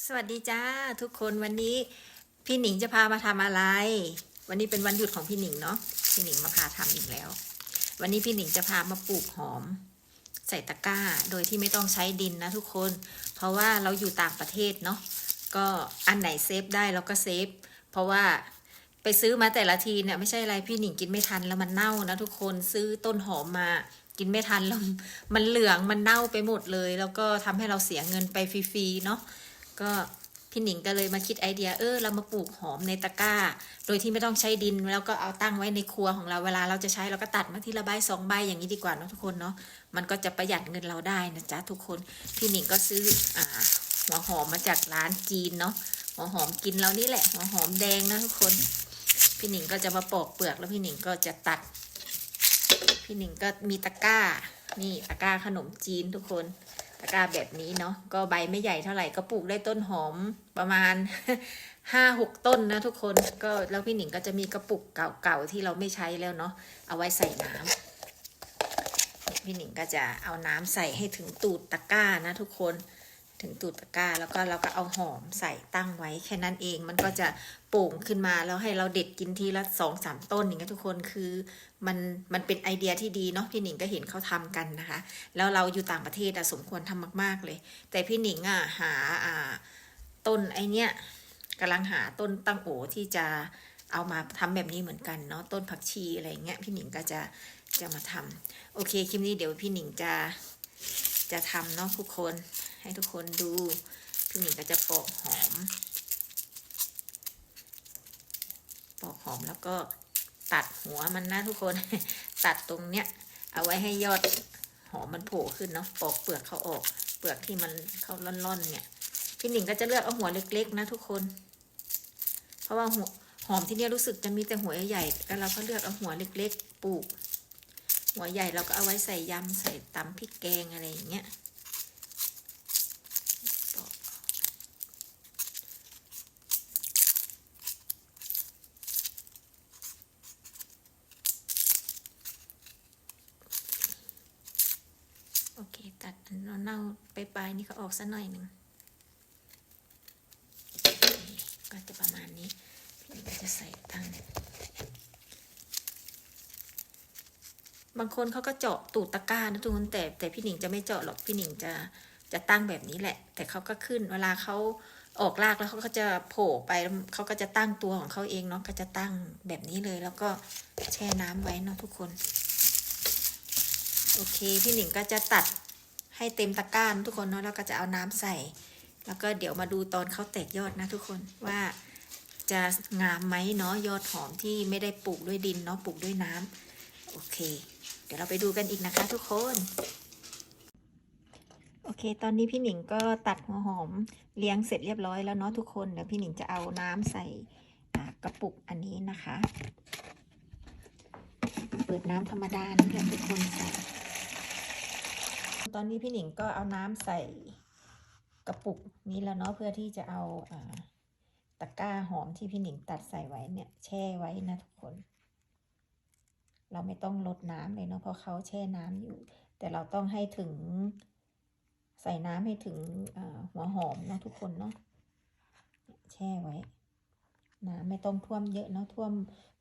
สวัสดีจ้าทุกคนวันนี้พี่หนิงจะพามาทำอะไร วันนี้เป็นวันหยุดของพี่หนิงเนาะพี่หนิงมาพาทำอีกแล้ว วันนี้พี่หนิงจะพามาปลูกหอม ใส่ตะกร้าโดยที่ไม่ต้องใช้ดินนะทุกคน เพราะว่าเราอยู่ต่างประเทศเนาะก็อันไหนเซฟได้เราก็เซฟเพราะว่าไปซื้อมาแต่ละทีเนี่ยไม่ใช่อะไรพี่หนิงกินไม่ทันแล้วมันเน่านะทุกคนซื้อต้นหอมมากินไม่ทันแล้วมันเหลืองมันเน่าไปหมดเลย แล้วก็ทำให้เราเสียเงินไปฟรีๆเนาะ ก็พี่หนิงก็เลยมาคิดไอเดียเออเรามาปลูกหอมในตะกร้า โดยที่ไม่ต้องใช้ดินแล้วก็เอาตั้งไว้ในครัวของเราเวลาเราจะใช้เราก็ตัดมาทีละใบสองใบอย่างนี้ดีกว่าเนะทุกคนเนาะมันก็จะประหยัดเงินเราได้นะจ๊ะทุกคนพี่หนิงก็ซื้ออ่าหัวหอมมาจากร้านจีนเนาะหัวหอมกินเรานี่แหละหัวหอมแดงนะทุกคน พี่หนิงก็จะมาปอกเปลือกแล้วพี่หนิงก็จะตัด พี่หนิงก็มีตะกร้า นี่ตะกร้าขนมจีนทุกคน ตะกร้าแบบนี้เนาะก็ใบไม่ใหญ่เท่าไหร่ก็ปลูกได้ต้นหอมประมาณห้าหกต้นนะทุกคนก็แล้วพี่หนิงก็จะมีกระปุกเก่าๆที่เราไม่ใช้แล้วเนาะเอาไว้ใส่น้ำพี่หนิงก็จะเอาน้ำใส่ให้ถึงตูดตะกร้านะทุกคน ถึงตูดตะกร้า แล้วก็เราก็เอาหอมใส่ตั้งไว้ แค่นั้นเองมันก็จะโป่งขึ้นมาแล้วให้เราเด็ดกินทีละสองสามต้นอย่างเงี้ยทุกคนคือมันมันเป็นไอเดียที่ดีเนาะพี่หนิงก็เห็นเขาทำกันนะคะ แล้วเราอยู่ต่างประเทศอะสมควรทำมาก ๆเลย แต่พี่หนิงอะหาอ่าต้นไอเนี้ยกำลังหาต้นตั้งโอที่จะเอามาทำแบบนี้เหมือนกันเนาะต้นผักชีอะไรเงี้ยพี่หนิงก็จะจะมาทำโอเคคลิปนี้เดี๋ยวพี่หนิงจะจะทำเนาะทุกคน ให้ทุกคนดู พี่หนิงก็จะปอกหอม ปอกหอมแล้วก็ตัดหัวมันนะทุกคน ตัดตรงเนี้ย เอาไว้ให้ยอดหอมมันโผล่ขึ้นเนาะ ปอกเปลือกเขาออก เปลือกที่มันเขาล่อนๆ เนี่ย พี่หนิงก็จะเลือกเอาหัวเล็กๆ นะทุกคน เพราะว่าหัวหอมที่เนี่ยรู้สึกจะมีแต่หัวใหญ่ๆแล้วเราก็เลือกเอาหัวเล็กๆ ปลูก หัวใหญ่เราก็เอาไว้ใส่ยำใส่ตำพริกแกงอะไรอย่างเงี้ยปอกโอเค ตัดอัน เน่าไปปลายนี่เขาออกสักหน่อยหนึ่งก็จะประมาณนี้พี่ก็จะใส่ตั้งบางคนเขาก็เจาะตูดตะกร้านะทุกคนแต่แต่พี่หนิงจะไม่เจาะหรอกพี่หนิงจะจะตั้งแบบนี้แหละ แต่เขาก็ขึ้น เวลาเขาออกรากแล้วเขาก็จะโผล่ไปเขาก็จะตั้งตัวของเขาเองเนาะก็จะตั้งแบบนี้เลย แล้วก็แช่น้ำไว้เนาะทุกคน โอเค พี่หนิงก็จะตัด ให้เต็มตะกร้าทุกคนเนาะแล้วก็จะเอาน้ำใส่ แล้วก็เดี๋ยวมาดูตอนเขาแตกยอดนะทุกคนว่าจะงามไหมเนาะยอดหอมที่ไม่ได้ปลูกด้วยดินเนาะปลูกด้วยน้ำโอเค เดี๋ยวเราไปดูกันอีกนะคะทุกคนโอเค ตอนนี้พี่หนิงก็ตัดหัวหอมเลี้ยงเสร็จเรียบร้อยแล้วเนาะทุกคนเดี๋ยวพี่หนิงจะเอาน้ำใส่กระปุกอันนี้นะคะ เปิดน้ำธรรมดานี่แหละทุกคนใส่ ตอนนี้พี่หนิงก็เอาน้ำใส่กระปุกนี้แล้วเนาะเพื่อที่จะเอาอตะกร้าหอมที่พี่หนิงตัดใส่ไว้เนี่ย แช่ไว้นะทุกคน เราไม่ต้องลดน้ำเลยเนาะเพราะเขาแช่น้ำอยู่ แต่เราต้องให้ถึงใส่น้ำให้ถึงหัวหอมเนาะทุกคนเนาะแช่ไว้น้ำไม่ต้องท่วมเยอะเนาะท่วม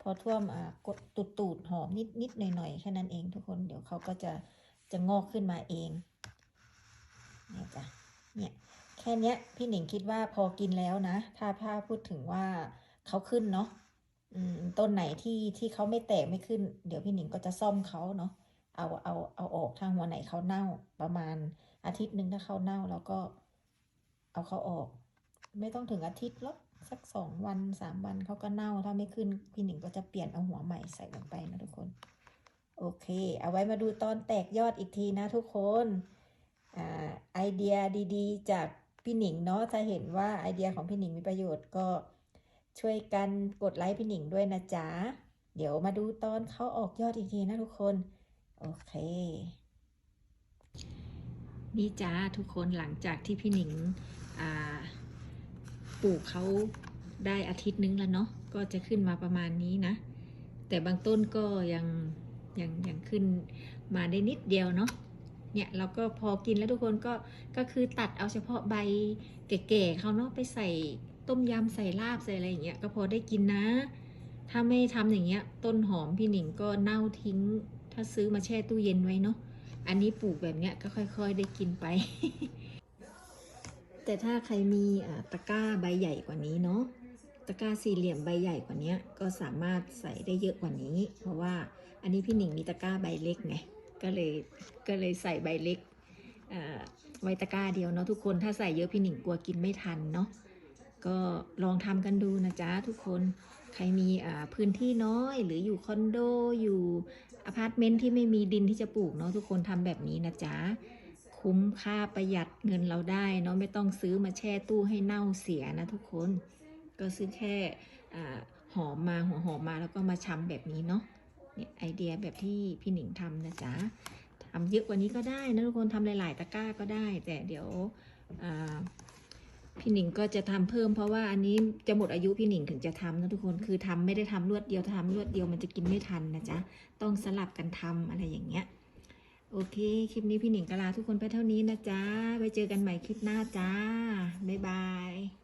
พอท่วมอ่ากดตูดตูดหอมนิดนิดหน่อยหน่อยๆแค่นั้นเองทุกคนเดี๋ยวเขาก็จะ จะงอกขึ้นมาเองเนี่ยจ้ะเนี่ยแค่เนี้ยพี่หนิงคิดว่าพอกินแล้วนะ ถ้าถ้าพูดถึงว่าเขาขึ้นเนาะอืมต้นไหนที่ที่เขาไม่แตกไม่ขึ้น เดี๋ยวพี่หนิงก็จะซ่อมเขาเนาะเอาเอาเอาออกทางหัวไหนเขาเน่าประมาณอาทิตย์หนึ่งถ้าเขาเน่าแล้วก็เอาเขาออก ไม่ต้องถึงอาทิตย์หรอกสักสองวันสามวันเขาก็เน่าถ้าไม่ขึ้น พี่หนิงก็จะเปลี่ยนเอาหัวใหม่ใส่ลงไปนะทุกคน โอเค เอาไว้มาดูตอนแตกยอดอีกทีนะทุกคนอ่าไอเดียดีๆ จากพี่หนิงเนาะถ้าเห็นว่าไอเดียของพี่หนิงมีประโยชน์ก็ช่วยกันกดไลค์พี่หนิงด้วยนะจ๊ะ เดี๋ยวมาดูตอนเขาออกยอดอีกทีนะทุกคน โอเค นี่จ้าทุกคนหลังจากที่พี่หนิงปลูกเขาได้อาทิตย์นึงแล้วเนาะก็จะขึ้นมาประมาณนี้นะ แต่บางต้นก็ยัง ยังยังขึ้นมาได้นิดเดียวเนาะเนี่ยเราก็พอกินแล้วทุกคนก็ก็คือตัดเอาเฉพาะใบแก่ๆเขาเนาะไปใส่ต้มยำใส่ลาบใส่อะไรอย่างเงี้ยก็พอได้กินนะ ถ้าไม่ทำอย่างเงี้ย ต้นหอมพี่หนิงก็เน่าทิ้ง ถ้าซื้อมาแช่ตู้เย็นไว้เนาะอันนี้ปลูกแบบเนี้ยก็ค่อยๆได้กินไป แต่ถ้าใครมีตะกร้าใบใหญ่กว่านี้เนาะะกร้าสี่เหลี่ยมใบใหญ่กว่านี้ก็สามารถใส่ได้เยอะกว่านี้ เพราะว่าอันนี้พี่หนิงมีตะกร้าใบเล็กไงก็เลยก็เลยใส่ใบเล็กอ่าไว้ตะกร้าเดียวเนาะทุกคนถ้าใส่เยอะพี่หนิงกลัวกินไม่ทันเนาะก็ลองทำกันดูนะจ๊ะทุกคนใครมีอ่าพื้นที่น้อยหรืออยู่คอนโดอยู่อพาร์ตเมนต์ที่ไม่มีดินที่จะปลูกเนาะทุกคนทำแบบนี้นะจ๊ะคุ้มค่าประหยัดเงินเราได้เนาะไม่ต้องซื้อมาแช่ตู้ให้เน่าเสียนะทุกคน ก็ซื้อแค่หอมมาหัวหอมมาแล้วก็มาชำแบบนี้เนาะเนี่ยไอเดียแบบที่พี่หนิงทำนะจ๊ะทำเยอะกว่านี้ก็ได้นะทุกคนทำหลาย ๆ ตะกร้าก็ได้ แต่เดี๋ยวพี่หนิงก็จะทำเพิ่มเพราะว่าอันนี้จะหมดอายุพี่หนิงถึงจะทำนะทุกคนคือทำไม่ได้ทำรวดเดียวถ้าทำรวดเดียวมันจะกินไม่ทันนะจ๊ะต้องสลับกันทำอะไรอย่างเงี้ยโอเค คลิปนี้พี่หนิงกลาทุกคนไปเท่านี้นะจ๊ะไว้เจอกันใหม่คลิปหน้าจ้าบ๊ายบาย